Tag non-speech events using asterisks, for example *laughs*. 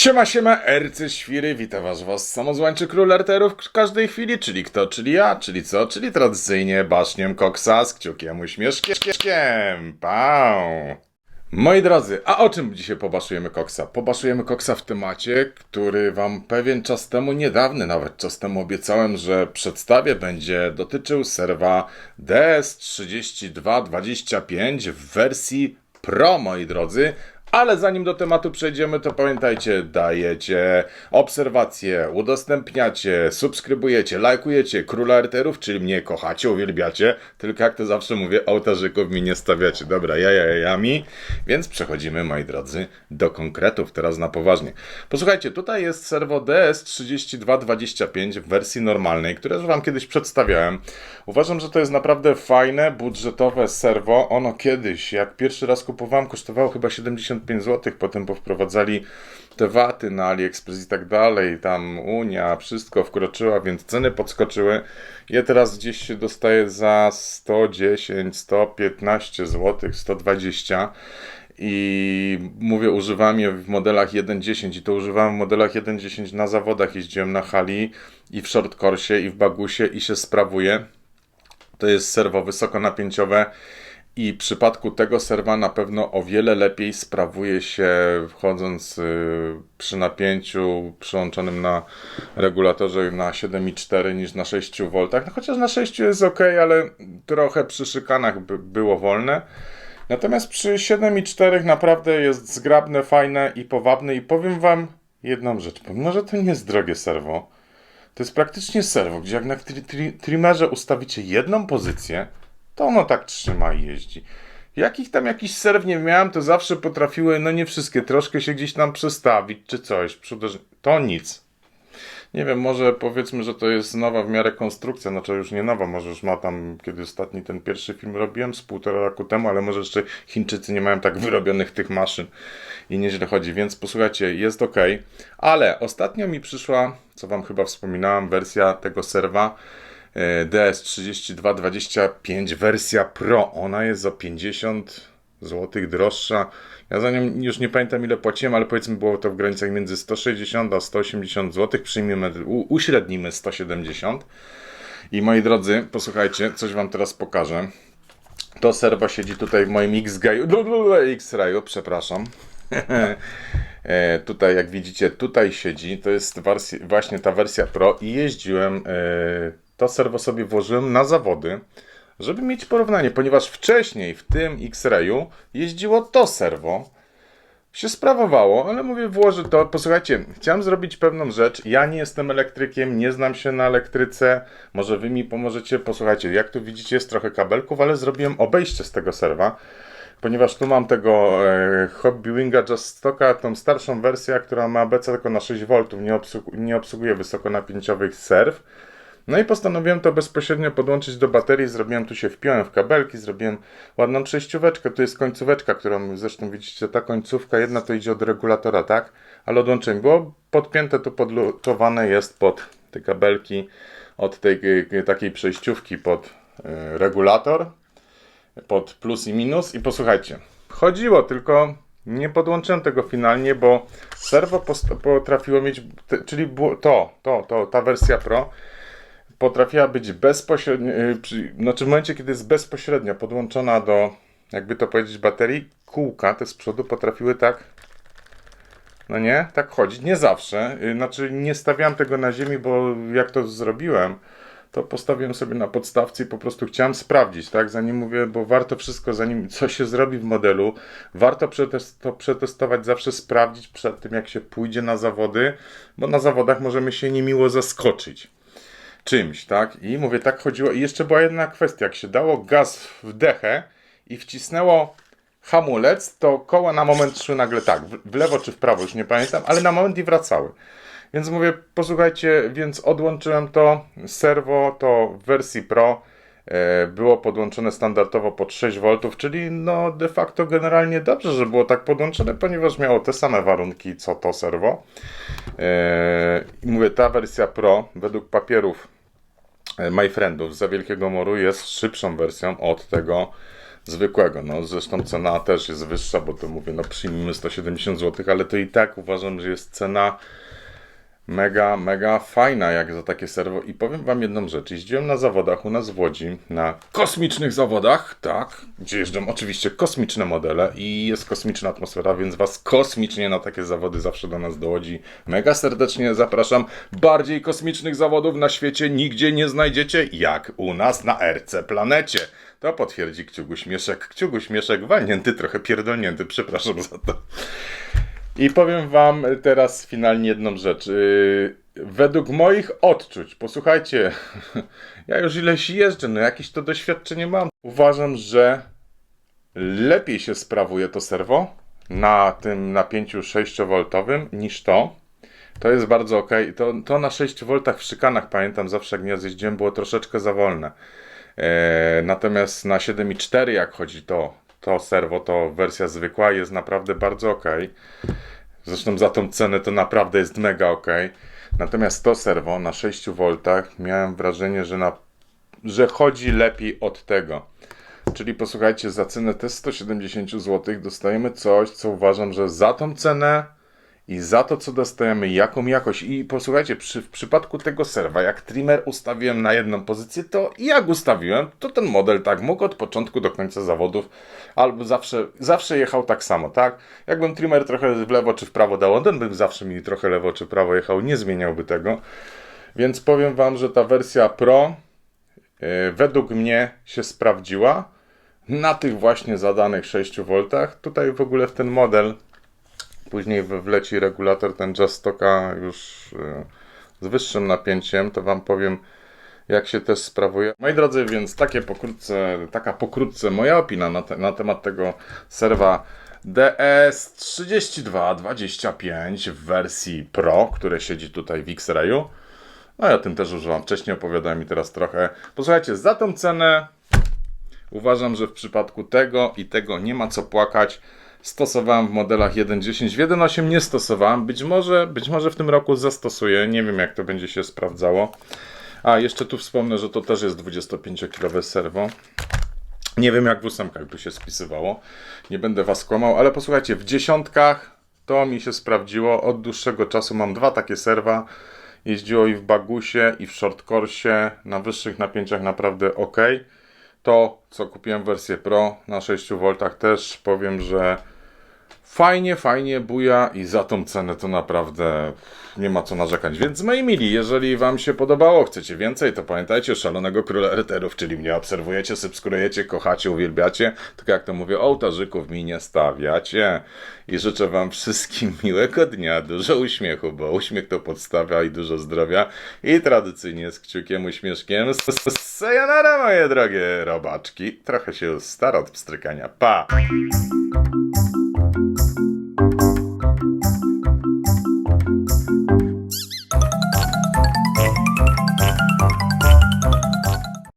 Siema, siema, ercy, świry, witam was, was samozwańczy król arterów w każdej chwili, czyli kto, czyli ja, czyli co, czyli tradycyjnie baszkiem koksa z kciukiem uśmieszkiem, pał. Moi drodzy, a o czym dzisiaj pobaszujemy koksa? Pobaszujemy koksa w temacie, który wam pewien czas temu, niedawny nawet czas temu obiecałem, że przedstawię, będzie dotyczył serwa DS3225 w wersji Pro, moi drodzy. Ale zanim do tematu przejdziemy, to pamiętajcie, dajecie obserwacje, udostępniacie, subskrybujecie, lajkujecie Króla Arterów, czyli mnie kochacie, uwielbiacie, tylko jak to zawsze mówię, ołtarzyków mi nie stawiacie. Dobra, ja, ja, jami. Więc przechodzimy, moi drodzy, do konkretów, teraz na poważnie. Posłuchajcie, tutaj jest serwo DS3225 w wersji normalnej, które już wam kiedyś przedstawiałem. Uważam, że to jest naprawdę fajne, budżetowe serwo. Ono kiedyś, jak pierwszy raz kupowałem, kosztowało chyba 75 zł, potem powprowadzali te waty na AliExpress i tak dalej, tam Unia, wszystko wkroczyła, więc ceny podskoczyły. Je teraz gdzieś się dostaje za 110, 115 zł, 120 i mówię, używam je w modelach 1.10 i to używałem w modelach 1.10 na zawodach, jeździłem na hali i w shortcoursie i w bagusie i się sprawuje. To jest serwo wysokonapięciowe i w przypadku tego serwa na pewno o wiele lepiej sprawuje się wchodząc y, przy napięciu przyłączonym na regulatorze na 7,4 niż na 6 V. No chociaż na 6 jest ok, ale trochę przy szykanach by było wolne. Natomiast przy 7,4 naprawdę jest zgrabne, fajne i powabne i powiem Wam jedną rzecz. Pomimo, że to nie jest drogie serwo, to jest praktycznie serwo, gdzie jak na tri tri trimmerze ustawicie jedną pozycję, to ono tak trzyma i jeździ. Jakich tam jakiś serw nie miałem, to zawsze potrafiły, no nie wszystkie, troszkę się gdzieś tam przestawić czy coś. To nic. Nie wiem, może powiedzmy, że to jest nowa w miarę konstrukcja, znaczy już nie nowa, może już ma tam, kiedy ostatni ten pierwszy film robiłem, z półtora roku temu, ale może jeszcze Chińczycy nie mają tak wyrobionych tych maszyn i nieźle chodzi, więc posłuchajcie, jest ok, ale ostatnio mi przyszła, co wam chyba wspominałem, wersja tego serwa, DS3225 wersja Pro. Ona jest za 50 zł droższa. Ja za nią już nie pamiętam ile płaciłem, ale powiedzmy było to w granicach między 160 a 180 zł. Przyjmijmy, uśrednimy 170. I moi drodzy, posłuchajcie, coś wam teraz pokażę. To serwa siedzi tutaj w moim X-Gayu, X-Rayu, przepraszam. *laughs* E, tutaj, jak widzicie, tutaj siedzi. To jest właśnie ta wersja Pro i jeździłem e, to serwo sobie włożyłem na zawody, żeby mieć porównanie, ponieważ wcześniej w tym X-Rayu jeździło to serwo, się sprawowało, ale mówię, włożę to. Posłuchajcie, chciałem zrobić pewną rzecz. Ja nie jestem elektrykiem, nie znam się na elektryce. Może wy mi pomożecie. Posłuchajcie, jak tu widzicie, jest trochę kabelków, ale zrobiłem obejście z tego serwa, ponieważ tu mam tego e, Hobby Winga Just Stocka, tą starszą wersję, która ma BC tylko na 6 V, nie, obsług nie obsługuje wysokonapięciowych serw. No i postanowiłem to bezpośrednio podłączyć do baterii. Zrobiłem tu się wpiąłem w kabelki, zrobiłem ładną przejścióweczkę. Tu jest końcóweczka, którą zresztą widzicie, ta końcówka jedna to idzie od regulatora, tak? Ale odłączenie było podpięte, tu podlutowane jest pod te kabelki od tej takiej przejściówki pod y, regulator, pod plus i minus. I posłuchajcie, chodziło, tylko nie podłączyłem tego finalnie, bo serwo potrafiło mieć, czyli to, to, to, ta wersja Pro potrafiła być bezpośrednio, y, znaczy w momencie, kiedy jest bezpośrednio podłączona do, jakby to powiedzieć, baterii, kółka te z przodu potrafiły tak, no nie, tak chodzić. Nie zawsze, y, znaczy nie stawiałem tego na ziemi, bo jak to zrobiłem, to postawiłem sobie na podstawce i po prostu chciałem sprawdzić, tak? Zanim mówię, bo warto wszystko, zanim co się zrobi w modelu, warto to przetestować, zawsze sprawdzić przed tym, jak się pójdzie na zawody, bo na zawodach możemy się niemiło zaskoczyć czymś, tak? I mówię, tak chodziło. I jeszcze była jedna kwestia, jak się dało gaz w dechę i wcisnęło hamulec, to koła na moment szły nagle tak, w lewo czy w prawo, już nie pamiętam, ale na moment i wracały. Więc mówię, posłuchajcie, więc odłączyłem to, serwo to w wersji Pro e, było podłączone standardowo pod 6V, czyli no de facto generalnie dobrze, że było tak podłączone, ponieważ miało te same warunki co to serwo. E, I mówię, ta wersja Pro według papierów My Friendów za Wielkiego Moru jest szybszą wersją od tego zwykłego. No, zresztą cena też jest wyższa, bo to mówię, no przyjmijmy 170 zł, ale to i tak uważam, że jest cena mega, mega fajna jak za takie serwo. I powiem wam jedną rzecz. Jeździłem na zawodach u nas w Łodzi, na kosmicznych zawodach, tak, gdzie jeżdżą oczywiście kosmiczne modele i jest kosmiczna atmosfera, więc was kosmicznie na takie zawody zawsze do nas do Łodzi mega serdecznie zapraszam. Bardziej kosmicznych zawodów na świecie nigdzie nie znajdziecie jak u nas na RC Planecie. To potwierdzi Kciugu Śmieszek. Kciugu Śmieszek walnięty, trochę pierdolnięty, przepraszam za to. I powiem Wam teraz finalnie jedną rzecz. Yy, Według moich odczuć, posłuchajcie, *laughs* ja już ileś jeżdżę, no jakieś to doświadczenie mam. Uważam, że lepiej się sprawuje to serwo na tym napięciu 6V niż to. To jest bardzo ok. To, to na 6V w szykanach, pamiętam zawsze jak nie jeździłem, było troszeczkę za wolne. E, natomiast na 7.4 jak chodzi to, to serwo, to wersja zwykła jest naprawdę bardzo ok. Zresztą za tą cenę to naprawdę jest mega ok. Natomiast to serwo na 6V miałem wrażenie, że, na, że chodzi lepiej od tego. Czyli posłuchajcie, za cenę te 170 zł dostajemy coś, co uważam, że za tą cenę i za to, co dostajemy, jaką jakość. I posłuchajcie, przy, w przypadku tego serwa, jak trimmer ustawiłem na jedną pozycję, to jak ustawiłem, to ten model tak mógł od początku do końca zawodów, albo zawsze, zawsze jechał tak samo, tak? Jakbym trimmer trochę w lewo czy w prawo dał, ten bym zawsze mi trochę lewo czy prawo jechał, nie zmieniałby tego. Więc powiem Wam, że ta wersja Pro yy, według mnie się sprawdziła na tych właśnie zadanych 6V. Tutaj w ogóle w ten model Później wleci regulator ten Jazzstocka już y, z wyższym napięciem, to Wam powiem jak się też sprawuje. Moi drodzy, więc takie pokrótce, taka pokrótce moja opinia na, te, na temat tego serwa DS3225 w wersji Pro, które siedzi tutaj w X-Rayu. No ja tym też używam. Wcześniej opowiadałem i teraz trochę. Posłuchajcie, za tą cenę Uważam, że w przypadku tego i tego nie ma co płakać. Stosowałem w modelach 1.10, w 1.8 nie stosowałem. Być może, być może w tym roku zastosuję. Nie wiem, jak to będzie się sprawdzało. A jeszcze tu wspomnę, że to też jest 25-kilowe serwo. Nie wiem, jak w ósemkach by się spisywało. Nie będę was kłamał, ale posłuchajcie, w dziesiątkach to mi się sprawdziło. Od dłuższego czasu mam dwa takie serwa. Jeździło i w Bagusie, i w Shortcoursie. Na wyższych napięciach naprawdę ok. To, co kupiłem wersję Pro na 6V też powiem, że fajnie, fajnie buja i za tą cenę to naprawdę nie ma co narzekać. Więc moi mili, jeżeli Wam się podobało, chcecie więcej, to pamiętajcie Szalonego Króla Eterów, czyli mnie obserwujecie, subskrybujecie, kochacie, uwielbiacie. Tak jak to mówię, ołtarzyków mi nie stawiacie. I życzę Wam wszystkim *laughs* miłego dnia, dużo uśmiechu, bo uśmiech to podstawa i dużo zdrowia. I tradycyjnie z kciukiem, uśmieszkiem. Sayonara, moje drogie robaczki. Trochę się już stara od pstrykania. Pa!